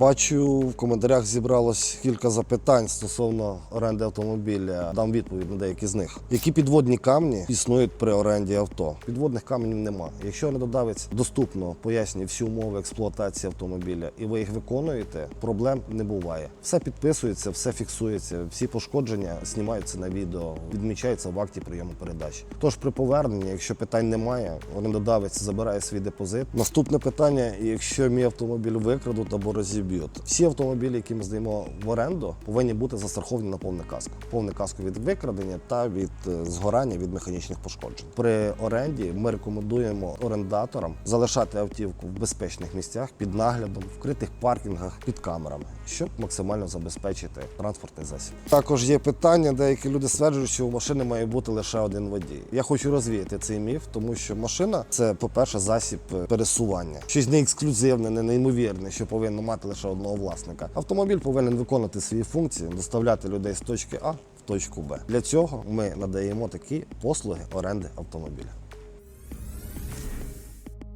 Бачу, в коментарях зібралось кілька запитань стосовно оренди автомобіля. Дам відповідь на деякі з них. Які підводні камні існують при оренді авто? Підводних каменів нема. Якщо орендодавець доступно пояснює всі умови експлуатації автомобіля і ви їх виконуєте, проблем не буває. Все підписується, все фіксується, всі пошкодження знімаються на відео, відмічаються в акті прийому передачі. Тож при поверненні, якщо питань немає, орендодавець забирає свій депозит. Наступне питання: якщо мій автомобіль викрадуть або розіб'ють, всі автомобілі, які ми здаємо в оренду, повинні бути застраховані на повне каско. Повне каско від викрадення та від е, згорання від механічних пошкоджень. При оренді ми рекомендуємо орендаторам залишати автівку в безпечних місцях під наглядом, вкритих паркінгах під камерами, щоб максимально забезпечити транспортний засіб. Також є питання, деякі люди стверджують, що у машини має бути лише один водій. Я хочу розвіяти цей міф, тому що машина це, по-перше, засіб е, пересування. Щось не ексклюзивне, не неймовірне, що повинно мати лише одного власника. Автомобіль повинен виконати свої функції, доставляти людей з точки А в точку Б. Для цього ми надаємо такі послуги оренди автомобіля.